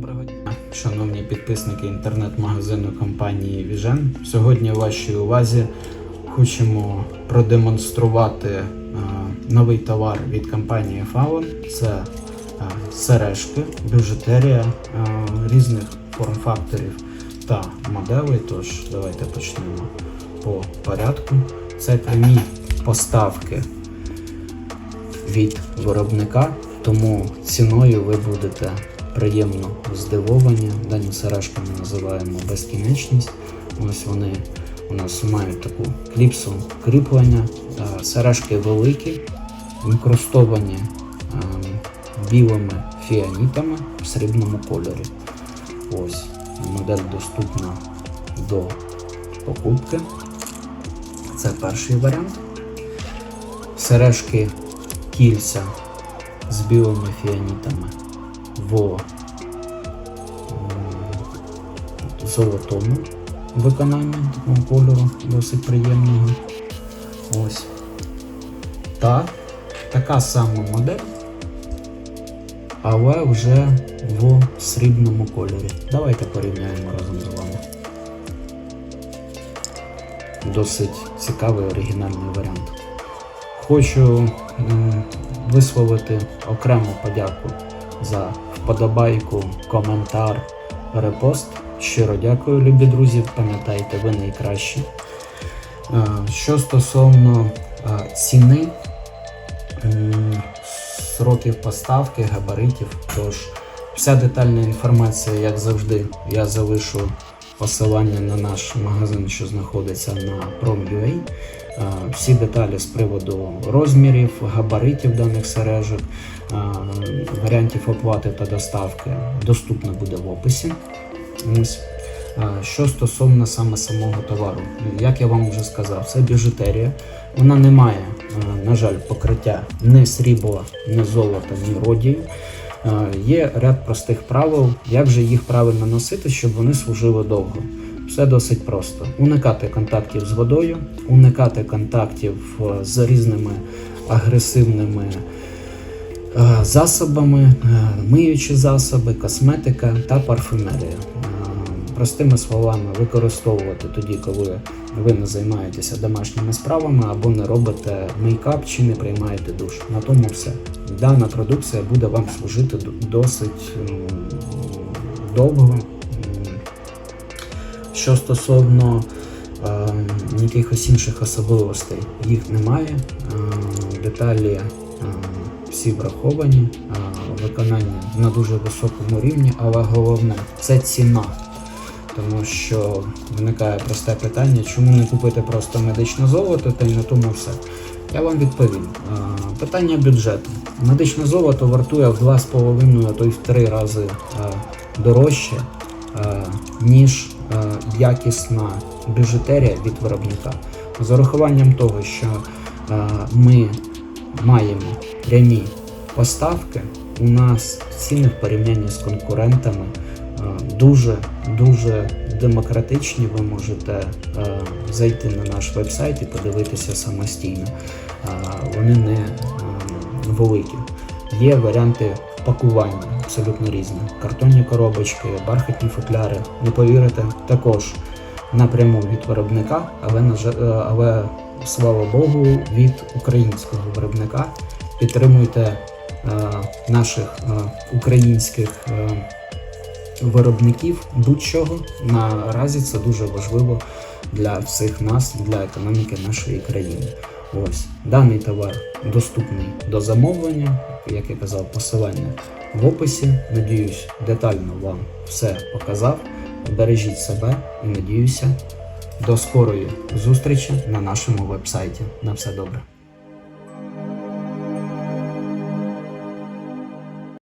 Доброго дня, шановні підписники інтернет-магазину компанії Vision. Сьогодні у вашій увазі хочемо продемонструвати е, новий товар від компанії Faun. Це е, сережки, бюджетерія е, різних форм-факторів та моделей. Тож давайте почнемо по порядку. Це прямі поставки від виробника, тому ціною ви будете приємно здивовані. Дані сережки ми називаємо безкінечність. Ось вони у нас мають таку кліпсу кріплення. Е, Сережки великі, інкрустовані е, білими фіанітами в срібному кольорі. Ось модель доступна до покупки. Це перший варіант. Сережки кільця з білими фіанітами в золотому виконанні такого кольору, досить приємного. Ось. Та така сама модель, але вже в срібному кольорі. Давайте порівняємо разом з вами. Досить цікавий оригінальний варіант. Хочу висловити окрему подяку за вподобайку, коментар, репост. Щиро дякую, любі друзі. Пам'ятайте, ви найкращі. Е, Що стосовно е, ціни, сроків поставки, габаритів, тож вся детальна інформація, як завжди, я залишу посилання на наш магазин, що знаходиться на Prom.ua. Е, Всі деталі з приводу розмірів, габаритів даних сережок, е, варіантів оплати та доставки доступно буде в описі. Е, Що стосовно саме самого товару, як я вам вже сказав, це біжутерія. Вона не має, на жаль, покриття ні срібла, ні золота, ні родію. Е, Є ряд простих правил, як же їх правильно носити, щоб вони служили довго. Все досить просто: уникати контактів з водою, уникати контактів е, з різними агресивними е, засобами, миючі засоби, косметика та парфюмерія. Простими словами, використовувати тоді, коли ви не займаєтеся домашніми справами або не робите мейкап чи не приймаєте душ. На тому все. Дана продукція буде вам служити досить довго. Що стосовно е, якихось інших особливостей, їх немає. Е, деталі е, всі враховані, е, виконання на дуже високому рівні, але головне це ціна. Тому що виникає просте питання, чому не купити просто медичне золото та й на тому все. Я вам відповім. Питання бюджету. Медичне золото вартує в 2,5, а то й в 3 рази дорожче, ніж якісна біжутерія від виробника. З урахуванням того, що ми маємо прямі поставки, у нас ціни в порівнянні з конкурентами е, дуже дуже демократичні. Ви можете е, зайти на наш вебсайт і подивитися самостійно. Е, Вони не е, великі. Є варіанти пакування абсолютно різні. Картонні коробочки, бархатні футляри. Не повірите, також напряму від виробника, але але слава Богу, від українського виробника. Підтримуйте наших українських виробників будь-чого. Наразі це дуже важливо для всіх нас, для економіки нашої країни. Ось даний товар доступний до замовлення, як я казав, посилання в описі. Надіюсь, детально вам все показав. Бережіть себе і надіюся до скорої зустрічі на нашому вебсайті. На все добре.